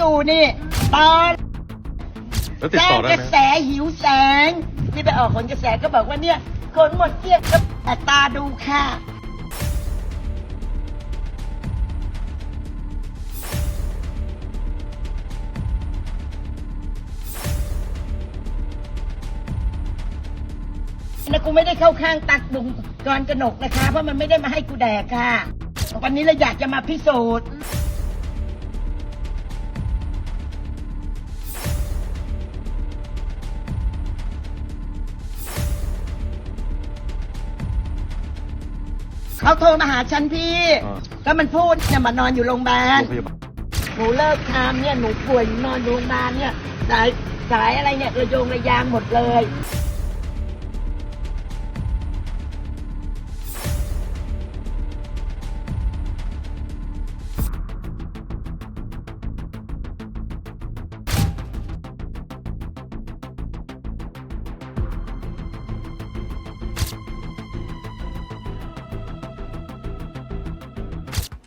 อยู่นี่ ตอนแล้วติดแจ้ต่องได้กระไหมแสหิวแสง ที่ไปออกผลกระแสก็บอกว่าเนี่ย คนหมดเกลี้ยงก็แต่ตาดูค่ะ นะกูไม่ได้เข้าข้างตักดุงกรกนกนะคะ เพราะมันไม่ได้มาให้กูแดกค่ะ วันนี้เราอยากจะมาพิสูจน์ เขาโทรมาหาฉันพี่ อ่าก็มันพูดเนี่ยมานอนอยู่โรงพยาบาล โรงพยาบาลหนูเลิกทำเนี่ยหนูป่วยหนูนอนอยู่โรงพยาบาลเนี่ยสายสายอะไรเนี่ยระโยงระยางหมดเลย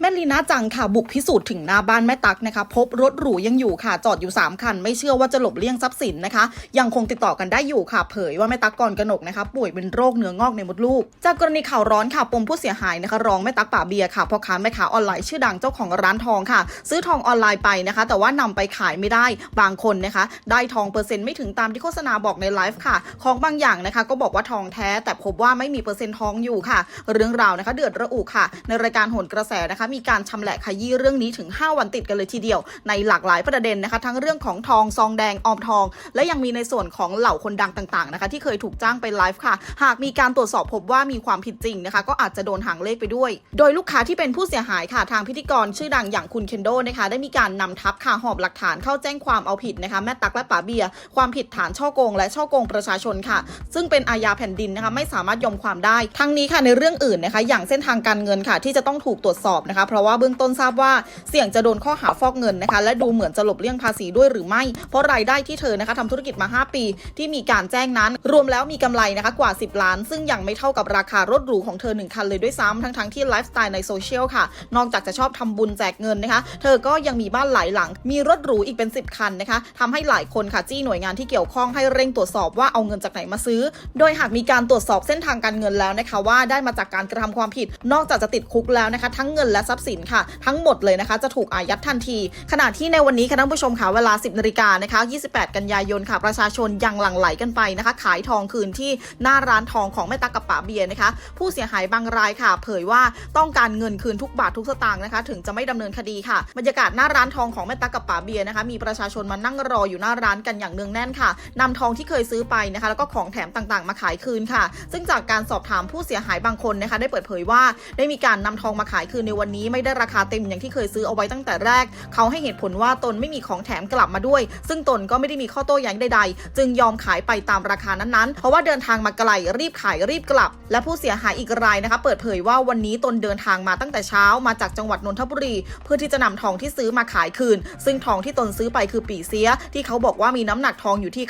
แม่ลีน่าจังค่ะบุกพิสูจน์ถึงหน้าบ้านแม่ตักนะคะ พบรถหรูยังอยู่ค่ะ จอดอยู่ 3 คัน ไม่เชื่อว่าจะหลบเลี่ยงทรัพย์สินนะคะ ยังคงติดต่อกันได้อยู่ค่ะ เผยว่าแม่ตักก่อนกนกนะคะ ป่วยเป็นโรคเนื้องอกในมดลูก จากกรณีข่าวร้อนค่ะปมผู้เสียหายนะคะร้องแม่ตักป่าเบียร์ค่ะพ่อค้าแม่ค้าออนไลน์ชื่อดังเจ้าของร้านทองค่ะ ซื้อทองออนไลน์ไปนะคะ แต่ว่านำไปขายไม่ได้บางคนนะคะ ได้ทองเปอร์เซ็นต์ไม่ถึงตามที่โฆษณาบอกในไลฟ์ค่ะ ของบางอย่างนะคะ ก็บอกว่าทองแท้แต่พบว่าไม่มีเปอร์เซ็นต์ทองอยู่ค่ะ เรื่องราวนะคะ เดือดระอุค่ะ ในรายการโหนกระแสนะคะมีการชำแหละขยี้เรื่องนี้ถึง 5 วันติดกันเลยทีเดียว ในหลากหลายประเด็นนะคะ ทั้งเรื่องของทองซองแดงออมทอง และยังมีในส่วนของเหล่าคนดังต่างๆนะคะที่เคยถูกจ้างไปไลฟ์ค่ะ หากมีการตรวจสอบพบว่ามีความผิดจริงนะคะ ก็อาจจะโดนหางเลขไปด้วย โดยลูกค้าที่เป็นผู้เสียหายค่ะ ทางพิธีกรชื่อดังอย่างคุณเคนโดนะคะได้มีการนำทัพค่ะหอบหลักฐานเข้าแจ้งความเอาผิดนะคะแม่ตักและป๋าเบียร์ความผิดฐานช่อโกง และช่อโกงประชาชนค่ะ ซึ่งเป็นอาญาแผ่นดินนะคะไม่สามารถยอมความได้ ทั้งนี้ค่ะในเรื่องอื่นนะคะ อย่างเส้นทางการเงินค่ะที่จะต้องถูกตรวจสอบนะคะเพราะว่าเบื้องต้นทราบว่าเสี่ยงจะโดนข้อหาฟอกเงินนะคะ และดูเหมือนจะหลบเลี่ยงภาษีด้วยหรือไม่ เพราะรายได้ที่เธอนะคะทำธุรกิจมา 5 ปี ที่มีการแจ้งนั้น รวมแล้วมีกำไรนะคะกว่า 10 ล้าน ซึ่งยังไม่เท่ากับราคารถหรูของเธอ 1 คันเลยด้วยซ้ำทั้งทั้งๆที่ไลฟ์สไตล์ในโซเชียลค่ะ นอกจากจะชอบทำบุญแจกเงินนะคะ เธอก็ยังมีบ้านหลายหลัง มีรถหรูอีกเป็น 10 คันนะคะทำให้หลายคนค่ะจี้หน่วยงานที่เกี่ยวข้องให้เร่งตรวจสอบว่าเอาเงินจากไหนมาซื้อ โดยหากมีการตรวจสอบเส้นทางการเงินแล้วนะคะว่าได้มาจากการกระทำความผิด นอกจากจะติดคุกแล้วนะคะ ทั้งเงินและทรัพย์สินค่ะ ทั้งหมดเลยนะคะ จะถูกอายัดทันที ขณะที่ในวันนี้ค่ะท่านผู้ชมค่ะเวลา 10นาฬิกานะคะ 28 กันยายนค่ะ ประชาชนยังหลั่งไหลกันไปนะคะ ขายทองคืนที่หน้าร้านทองของแม่ตักกับป๋าเบียร์นะคะ ผู้เสียหายบางรายค่ะ เผยว่าต้องการเงินคืนทุกบาททุกสตางค์นะคะ ถึงจะไม่ดำเนินคดีค่ะบรรยากาศหน้าร้านทองของแม่ตักกับป๋าเบียร์นะคะ มีประชาชนมานั่งรออยู่หน้าร้านกันอย่างเนืองแน่นค่ะนำทองที่เคยซื้อไปนะคะ แล้วก็ของแถมต่างๆ มาขายคืนค่ะ ซึ่งจากการสอบถามผู้เสียหายบางคนนะคะ ได้เปิดเผยว่าได้มีการนำทองมาขายคืนในวันนี้ไม่ได้ราคาเต็มอย่างที่เคยซื้อเอาไว้ตั้งแต่แรก เขาให้เหตุผลว่าตนไม่มีของแถมกลับมาด้วย ซึ่งตนก็ไม่ได้มีข้อโต้แย้งใดๆ จึงยอมขายไปตามราคานั้นๆ เพราะว่าเดินทางมาไกลรีบขายรีบกลับ และผู้เสียหายอีกรายนะคะ เปิดเผยว่าวันนี้ตนเดินทางมาตั้งแต่เช้ามาจากจังหวัดนนทบุรี เพื่อที่จะนำทองที่ซื้อมาขายคืน ซึ่งทองที่ตนซื้อไปคือปีเสีย ที่เขาบอกว่ามีน้ำหนักทองอยู่ที่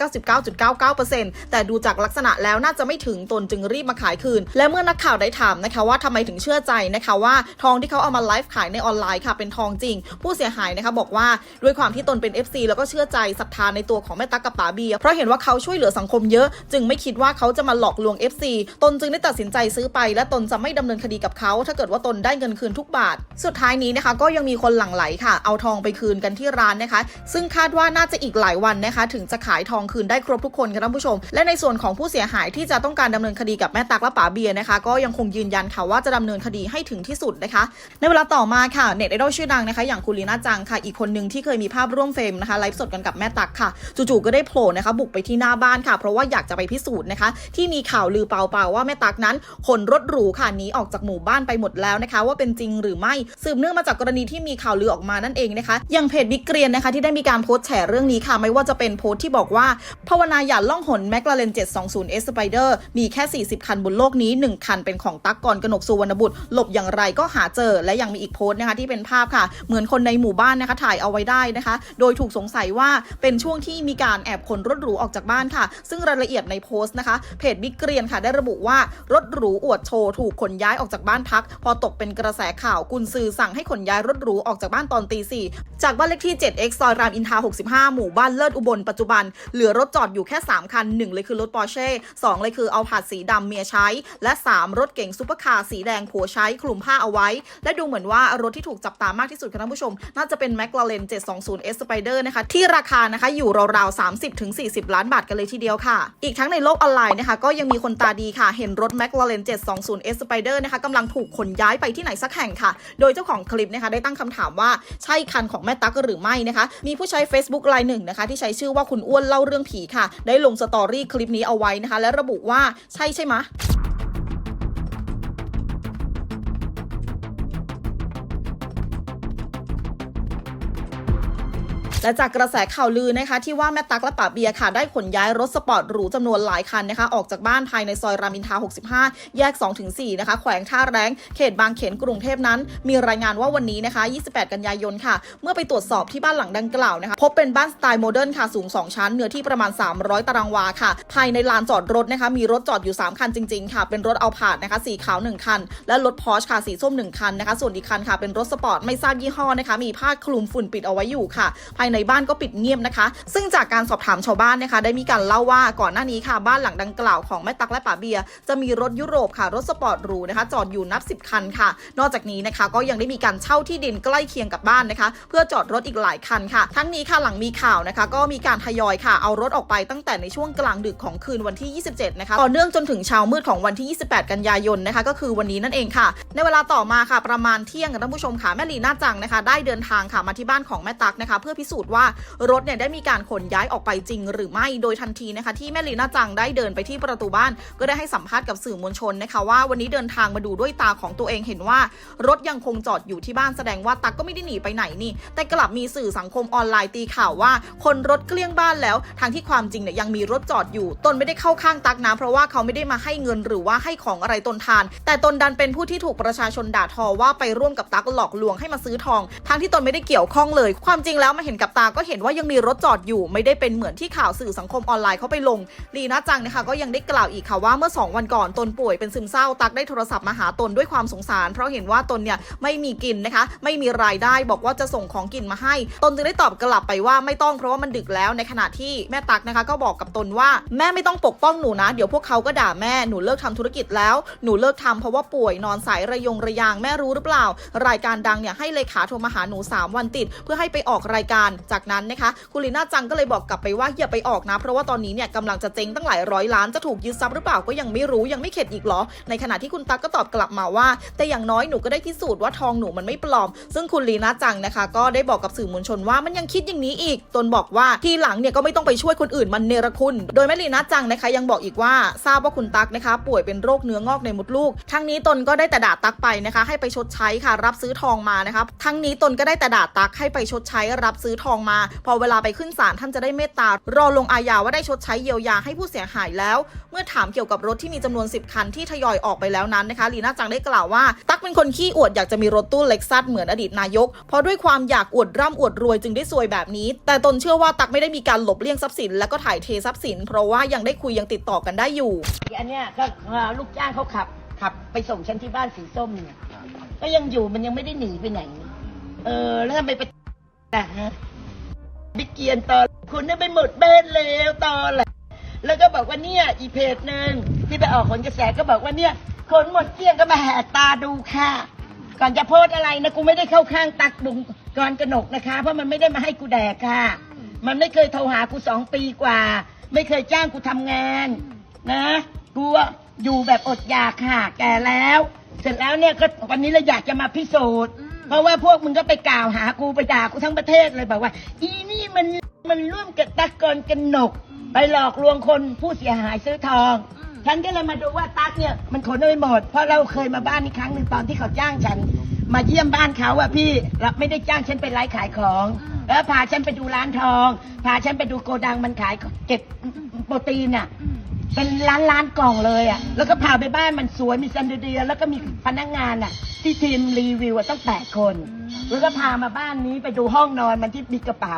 99.99%แต่ดูจากลักษณะแล้วน่าจะไม่ถึงตนจึงรีบมาขายคืน และเมื่อนักข่าวได้ถามนะคะว่าทำไมถึงเชื่อใจนะคะว่าทองที่เขาเอามาไลฟ์ขายในออนไลน์ค่ะเป็นทองจริง ผู้เสียหายนะคะบอกว่าด้วยความที่ตนเป็น FC แล้วก็เชื่อใจศรัทธาในตัวของแม่ตั๊กกับป๋าเบียร์เพราะเห็นว่าเขาช่วยเหลือสังคมเยอะ จึงไม่คิดว่าเขาจะมาหลอกลวง FC ตนจึงได้ตัดสินใจซื้อไป และตนจะไม่ดำเนินคดีกับเขา ถ้าเกิดว่าตนได้เงินคืนทุกบาท สุดท้ายนี้นะคะ ก็ยังมีคนหลั่งไหลค่ะ เอาทองไปคืนกันที่ร้านนะคะ ซึ่งคาดว่าน่าจะอีกหลายวันนะคะ ถึงจะขายทองคืนได้ครบทุกคนค่ะท่านผู้ชม และในส่วนของผู้เสียหายที่จะต้องการดำเนินคดีกับแม่ตักและป๋าเบียร์นะคะ ก็ยังคงยืนยันค่ะว่าจะดำเนินคดีให้ถึงที่สุดนะคะในเวลาต่อมาค่ะเน็ตไอดอลชื่อดังนะคะ อย่างคุณลีน่าจังค่ะ อีกคนหนึ่งที่เคยมีภาพร่วมเฟรมนะคะไลฟ์สดกันกับแม่ตักค่ะ จู่ๆก็ได้โผล่นะคะ บุกไปที่หน้าบ้านค่ะ เพราะว่าอยากจะไปพิสูจน์นะคะ ที่มีข่าวลือเปล่าๆว่าแม่ตักนั้นขนรถหรูค่ะหนีออกจากหมู่บ้านไปหมดแล้วนะคะ ว่าเป็นจริงหรือไม่สืบเนื่องมาจากกรณีที่มีข่าวลือออกมานั่นเองนะคะอย่างเพจบิ๊กเกรียนนะคะ ที่ได้มีการโพสต์แฉเรื่องนี้ค่ะ ไม่ว่าจะเป็นโพสต์ที่บอกว่าภาวนาอย่าล่องหนแมคลาเรน720 S Spider มีแค่ 40 คันบนโลกนี้ 1 คันเป็นของตั๊กกรกนกสุวรรณบุตรหลบอย่างไรก็หาเจอและยังมีอีกโพสต์นะคะที่เป็นภาพค่ะ เหมือนคนในหมู่บ้านนะคะถ่ายเอาไว้ได้นะคะ โดยถูกสงสัยว่าเป็นช่วงที่มีการแอบขนรถหรูออกจากบ้านค่ะ ซึ่งรายละเอียดในโพสต์นะคะ เพจบิ๊กเกรียนค่ะ ได้ระบุว่ารถหรูอวดโชว์ถูกขนย้ายออกจากบ้านพัก พอตกเป็นกระแสข่าวกุนซือสั่งให้ขนย้ายรถหรูออกจากบ้านตอนตีสี่จากบ้านเลขที่ 7x ซอยรามอินทรา65 หมู่บ้านเลิศอุบลปัจจุบัน เหลือรถจอดอยู่แค่ 3 คัน 1 เลยคือรถปอร์เช่2เลยคือเอาผาดสีดำเมียใช้ และ 3 รถเก๋งซุปเปอร์คาร์สีแดงผัวใช้คลุมผ้าเอาไว้ และดูเหมือนว่ารถที่ถูกจับตามากที่สุดค่ะท่านผู้ชม น่าจะเป็น McLaren 720S Spider นะคะ ที่ราคานะคะอยู่ราวๆ 30-40 ล้านบาทกันเลยทีเดียวค่ะ อีกทั้งในโลกออนไลน์นะคะก็ยังมีคนตาดีค่ะ เห็นรถ McLaren 720S Spider นะคะกำลังถูกขนย้ายไปที่ไหนสักแห่งค่ะ โดยเจ้าของคลิปนะคะได้ตั้งคำถามว่าใช่คันของแม่ตั๊กหรือไม่นะคะ มีผู้ใช้ Facebook รายหนึ่งนะคะ ที่ใช้ชื่อว่าคุณอ้วนเล่าเรื่องผีค่ะ ได้ลงสตอรี่คลิปนี้เอาไว้นะคะ และระบุว่าใช่ใช่ไหม และจากกระแสข่าวลือนะคะที่ว่าแม่ตั๊กและป่าเบียร์ค่ะได้ขนย้ายรถสปอร์ตหรูจำนวนหลายคันนะคะออกจากบ้านภายในซอยรามินทา 65 แยก 2-4 นะคะแขวงท่าแรงเขตบางเขนกรุงเทพนั้น มีรายงานว่าวันนี้นะคะ 28 กันยายนค่ะ เมื่อไปตรวจสอบที่บ้านหลังดังกล่าวนะคะพบเป็นบ้านสไตล์โมเดิร์นค่ะสูง 2 ชั้นเนื้อที่ประมาณ 300 ตารางวาค่ะ ภายในลานจอดรถนะคะมีรถจอดอยู่ 3 คันจริงๆค่ะเป็นรถเอาผาดนะคะสีขาว 1 คัน และรถพอร์ชค่ะสีส้ม 1 คันนะคะส่วนอีกคันค่ะเป็นรถสปอร์ตไม่ทราบยี่ห้อนะคะมีผ้าคลุมฝุ่นปิดเอาไว้อยู่ค่ะภายในบ้านก็ปิดเงียบนะคะ ซึ่งจากการสอบถามชาวบ้านนะคะ ได้มีการเล่าว่าก่อนหน้านี้ค่ะบ้านหลังดังกล่าวของแม่ตักและป๋าเบียจะมีรถยุโรปค่ะรถสปอร์ตหรูนะคะจอดอยู่นับ 10 คันค่ะ นอกจากนี้นะคะก็ยังได้มีการเช่าที่ดินใกล้เคียงกับบ้านนะคะ เพื่อจอดรถอีกหลายคันค่ะ ทั้งนี้ค่ะหลังมีข่าวนะคะ ก็มีการทยอยค่ะเอารถออกไปตั้งแต่ในช่วงกลางดึกของคืนวันที่ 27 นะคะต่อเนื่องจนถึงเช้ามืดของวันที่ 28 กันยายนนะคะ ก็คือวันนี้นั่นเองค่ะ ในเวลาต่อมาค่ะ ประมาณเที่ยงค่ะท่านผู้ชมค่ะแม่ลีน่าจังนะคะ ได้เดินทางค่ะมาที่บ้านของแม่ตักนะคะ เพื่อพิสูจน์ว่ารถเนี่ยได้มีการขนย้ายออกไปจริงหรือไม่โดยทันทีนะคะ ที่แม่ลีน่าจังได้เดินไปที่ประตูบ้าน ก็ได้ให้สัมภาษณ์กับสื่อมวลชนนะคะว่าวันนี้เดินทางมาดูด้วยตาของตัวเองเห็นว่ารถยังคงจอดอยู่ที่บ้านแสดงว่าตักก็ไม่ได้หนีไปไหนนี่ แต่กลับมีสื่อสังคมออนไลน์ตีข่าวว่า คนรถเกลี้ยงบ้านแล้วทางที่ความจริงเนี่ยยังมีรถจอดอยู่ ตนไม่ได้เข้าข้างตักนะเพราะว่าเขาไม่ได้มาให้เงินหรือว่าให้ของอะไรตนทาน แต่ตนดันเป็นผู้ที่ถูกประชาชนด่าทอว่าไปร่วมกับตักหลอกลวงให้มาซื้อทองทั้งที่ตนไม่ได้เกี่ยวข้องเลย ความจริงแล้วมาเห็นกับตาก็เห็นว่ายังมีรถจอดอยู่ไม่ได้เป็นเหมือนที่ข่าวสื่อสังคมออนไลน์เขาไปลง ลีน่าจังนะคะก็ยังได้กล่าวอีกค่ะว่าเมื่อ 2 วันก่อนตนป่วยเป็นซึมเศร้าตักได้โทรศัพท์มาหาตนด้วยความสงสาร เพราะเห็นว่าตนเนี่ยไม่มีกินนะคะ ไม่มีรายได้บอกว่าจะส่งของกินมาให้ ตนจึงได้ตอบกลับไปว่าไม่ต้องเพราะว่ามันดึกแล้วในขณะที่แม่ตักนะคะก็บอกกับตนว่าแม่ไม่ต้องปกป้องหนูนะ เดี๋ยวพวกเขาก็ด่าแม่หนูเลิกทำธุรกิจแล้วหนูเลิกทำเพราะว่าป่วยนอนสายระยงระยางแม่รู้หรือเปล่า รายการดังเนี่ยให้เลขาโทรมาหาหนู 3 วันติด เพื่อให้ไปออกรายการจากนั้นนะคะคุณลีน่าจังก็เลยบอกกลับไปว่าอย่าไปออกนะ เพราะว่าตอนนี้เนี่ยกำลังจะเจ๊งตั้งหลายร้อยล้านจะถูกยึดทรัพย์หรือเปล่าก็ยังไม่รู้ยังไม่เข็ดอีกเหรอ ในขณะที่คุณตั๊กก็ตอบกลับมาว่า แต่อย่างน้อยหนูก็ได้พิสูจน์ว่าทองหนูมันไม่ปลอม ซึ่งคุณลีน่าจังนะคะ ก็ได้บอกกับสื่อมวลชนว่ามันยังคิดอย่างนี้อีก ตนบอกว่าทีหลังเนี่ยก็ไม่ต้องไปช่วยคนอื่นมันเนรคุณ โดยแม่ลีน่าจังนะคะ ยังบอกอีกว่าทราบว่าคุณตั๊กนะคะ ป่วยเป็นโรคเนื้องอกในมดลูก ทั้งนี้ตนก็ได้แต่ด่าตั๊กไปนะคะ ให้ไปชดใช้ค่ะ รับซื้อทองมานะคะ ทั้งนี้ตนก็ได้แต่ด่าตั๊กให้ไปชดใช้รับซื้อทองมา พอเวลาไปขึ้นศาลท่านจะได้เมตตารอลงอาญาว่าได้ชดใช้เยียวยาให้ผู้เสียหายแล้ว เมื่อถามเกี่ยวกับรถที่มีจำนวน 10 คันที่ทยอยออกไปแล้วนั้นนะคะลีน่าจังได้กล่าวว่า ตั๊กเป็นคนขี้อวดอยากจะมีรถตู้เล็กซัสเหมือนอดีตนายก เพราะด้วยความอยากอวดร่ำอวดรวยจึงได้ซวยแบบนี้ แต่ตนเชื่อว่าตั๊กไม่ได้มีการหลบเลี่ยงทรัพย์สิน และก็ถ่ายเททรัพย์สิน เพราะว่ายังได้คุยยังติดต่อกันได้อยู่อันเนี้ยก็ลูกจ้างเขาขับขับไปส่งฉันที่บ้านสีส้มเนี่ยก็ยังอยู่มันยังไม่ได้หนีไปไหน เออแล้วทำไมไปนะฮะ บิ๊กเกียนตอนคุณเนี่ยไปหมดเบนแล้วตอนแหละแล้วก็บอกว่าเนี่ยอีเพจหนึ่งที่ไปออกผลกระแสก็บอกว่าเนี่ยคนหมดเกลี้ยงก็มาแหกตาดูค่ะ ก่อนจะโพสอะไรนะกูไม่ได้เข้าข้างตักดุงก่อนกนกนะคะ เพราะมันไม่ได้มาให้กูแดกค่ะ มันไม่เคยโทรหากูสองปีกว่า ไม่เคยจ้างกูทำงาน นะกูอยู่แบบอดอยากค่ะ แก่แล้ว เสร็จแล้วเนี่ยก็วันนี้เราอยากจะมาพิสูจน์ ราะว่าพวกมึงก็ไปกล่าวหากูไปด่ากูทั้งประเทศเลยบอกว่า อีนี่มันมันร่วมกับตักกรกันหนก ไปหลอกลวงคนผู้เสียหายซื้อทอง ฉันก็เลยมาดูว่าตั๊กเนี่ยมันขนเอาไปหมด เพราะเราเคยมาบ้านนี้ครั้งหนึ่งตอนที่เขาจ้างฉัน มาเยี่ยมบ้านเขาอะพี่รับไม่ได้จ้างฉันไปไลฟ์ขายของ แล้วพาฉันไปดูร้านทอง พาฉันไปดูโกดังมันขายเก็บโปรตีนอะ เป็นล้านล้านๆกล่องเลยอะ แล้วก็พาไปบ้านมันสวยมีซันเดเดีย แล้วก็มีพนักงานอะ ที่ทีมรีวิวอะต้องแปดคน แล้วก็พามาบ้านนี้ไปดูห้องนอนมันที่มีกระเป๋า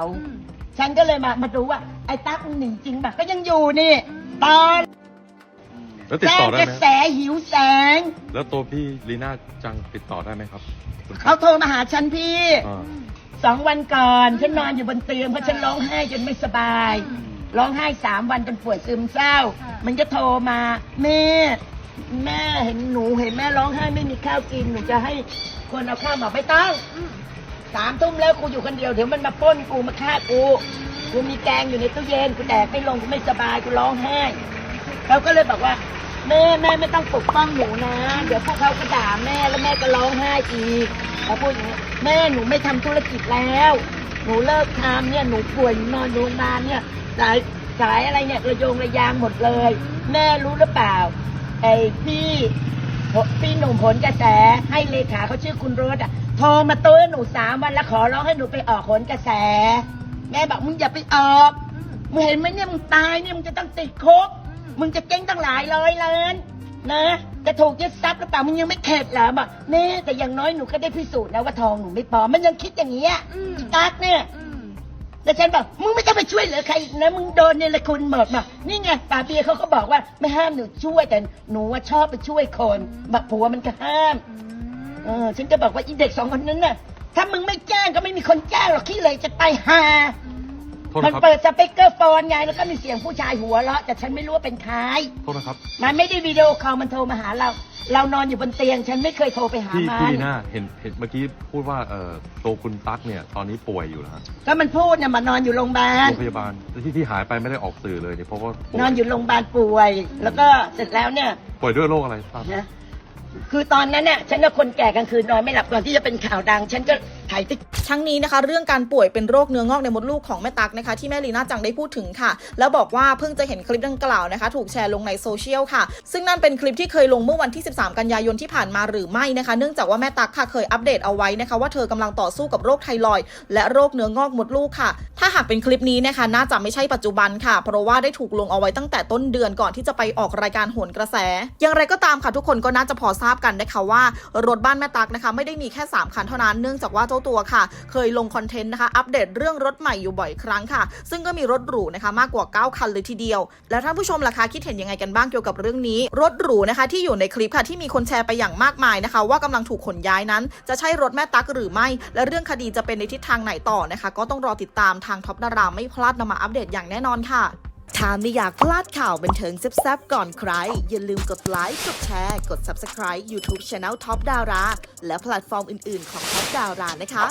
ฉันก็เลยมามาดูว่าไอ้ตั๊กมันหนีจริงป่ะก็ยังอยู่นี่ ตอนแล้วติดแจ้ต่องได้กระไหมแสหิวแสง แล้วตัวพี่ลีน่าจังติดต่อได้ไหมครับคุณเขาโทรมาหาฉันพี่ อ่า สองวันก่อน ฉันนอนอยู่บนเตียงเพราะฉันร้องไห้จนไม่สบาย ร้องไห้สามวันจนป่วยซึมเศร้า มันก็โทรมาแม่แม่เห็นหนูเห็นแม่ร้องไห้ไม่มีข้าวกินหนูจะให้คนเอาข้าวมาไม่ต้องสามทุ่มแล้วกูอยู่คนเดียวเดี๋ยวมันมาปล้นกูมาฆ่ากูกูมีแกงอยู่ในตู้เย็นกูแดกไม่ลงกูไม่สบายกูร้องไห้เขาก็เลยบอกว่า แม่แม่ไม่ต้องปกป้องหนูนะ เดี๋ยวพวกเขาก็ด่าแม่แล้วแม่ก็ร้องไห้อีกเขาพูดอย่างนี้แม่หนูไม่ทำธุรกิจแล้ว หนูเลิกทำเนี่ยหนูป่วยหนูนอนโรงพยาบาลเนี่ยสายสายอะไรเนี่ยระโยงระยางหมดเลย แม่รู้หรือเปล่าไอ้พี่พี่หนุ่มผลกระแสให้เลขาเขาชื่อคุณรสอะโทรมาตัวหนูสามวันแล้วขอร้องให้หนูไปออกผลกระแส แม่บอกมึงอย่าไปออกมึงเห็นไหมเนี่ยมึงตายเนี่ยมึงจะต้องติดคุก มึงจะเจ๊งตั้งหลายร้อยล้านนะจะถูกยึดทรัพย์หรือเปล่ามึงยังไม่เข็ดเหรอบอกเน่แต่อย่างน้อยหนูก็ได้พิสูจน์นะว่าทองหนูไม่ปลอมมันยังคิดอย่างนี้ยอีตั๊กเนี่ยแล้วฉันบอกมึงไม่ต้องไปช่วยเหลือใครอีกนะมึงโดนเนี่ยละคุณหมดมานี่ไงป่าเบียร์เขาก็บอกว่าไม่ห้ามหนูช่วยแต่หนูว่าชอบไปช่วยคนบักผัวมันก็ห้ามเออฉันก็บอกว่าอีเด็กสองคนนั้นน่ะ ถ้ามึงไม่แจ้งก็ไม่มีคนแจ้งหรอกขี้เลยจะไปหา โทษมันนะครับ เปิดสเปกเกอร์โฟนไงแล้วก็มีเสียงผู้ชายหัวเราะแต่ฉันไม่รู้ว่าเป็นใครโทษนะครับ มันไม่ได้วิดีโอคอลมันโทรมาหาเรา เรานอนอยู่บนเตียง ฉันไม่เคยโทรไปหาพี่มัพี่น ลีน่าเห็นเห็นเมื่อกี้พูดว่าเอ่อตัวคุณตั๊กเนี่ยตอนนี้ป่วยอยู่นะฮะก็มันพูดเนี่ยมานอนอยู่โรงพยาบาล โรงพยาบาลที่ที่หายไปไม่ได้ออกสื่อเลยเนี่ยเพราะว่าป่วยนอนอยู่โรงพยาบาลป่วย แล้วก็เสร็จแล้วเนี่ยป่วยด้วยโรคอะไรทราบนะคือตอนนั้นน่ะฉันก็คนแก่กลางคืนนอนไม่หลับก่อนที่จะเป็นข่าวดัง ฉันก็ ถ่ายติทั้งนี้นะคะ เรื่องการป่วยเป็นโรคเนื้องอกในมดลูกของแม่ตักนะคะ ที่แม่ลีน่าจังได้พูดถึงค่ะ แล้วบอกว่าเพิ่งจะเห็นคลิปดังกล่าวนะคะ ถูกแชร์ลงในโซเชียลค่ะ ซึ่งนั่นเป็นคลิปที่เคยลงเมื่อวันที่ 13 กันยายนที่ผ่านมาหรือไม่นะคะ เนื่องจากว่าแม่ตักค่ะเคยอัปเดตเอาไว้นะคะ ว่าเธอกำลังต่อสู้กับโรคไทรอยด์และโรคเนื้องอกมดลูกค่ะ ถ้าหากเป็นคลิปนี้นะคะน่าจะไม่ใช่ปัจจุบันค่ะ เพราะว่าได้ถูกลงเอาไว้ตั้งแต่ต้นเดือนก่อนที่จะไปออกรายการโหนกระแส อย่างไรก็ตามค่ะทุกคนก็น่าจะพอทราบกันนะคะว่ารถบ้านแม่ตักนะคะ ไม่ได้มีแค่ 3 คันเท่านั้นเนื่องจากว่าเจ้าตัวค่ะ เคยลงคอนเทนต์นะคะ อัปเดตเรื่องรถใหม่อยู่บ่อยครั้งค่ะ ซึ่งก็มีรถหรูนะคะมากกว่า 9 คันเลยทีเดียว แล้วท่านผู้ชมล่ะคะคิดเห็นยังไงกันบ้างเกี่ยวกับเรื่องนี้ รถหรูนะคะที่อยู่ในคลิปค่ะที่มีคนแชร์ไปอย่างมากมายนะคะ ว่ากำลังถูกขนย้ายนั้น จะใช่รถแม่ตั๊กหรือไม่ และเรื่องคดีจะเป็นในทิศทางไหนต่อนะคะ ก็ต้องรอติดตามทางท็อปดาราไม่พลาดนำมาอัปเดตอย่างแน่นอนค่ะ ถ้าไม่อยากพลาดข่าวบันเทิงแซ่บๆก่อนใคร อย่าลืมกดไลค์ กดแชร์ กด Subscribe YouTube Channel Top Dara และแพลตฟอร์มอื่นๆของ Top Dara นะคะ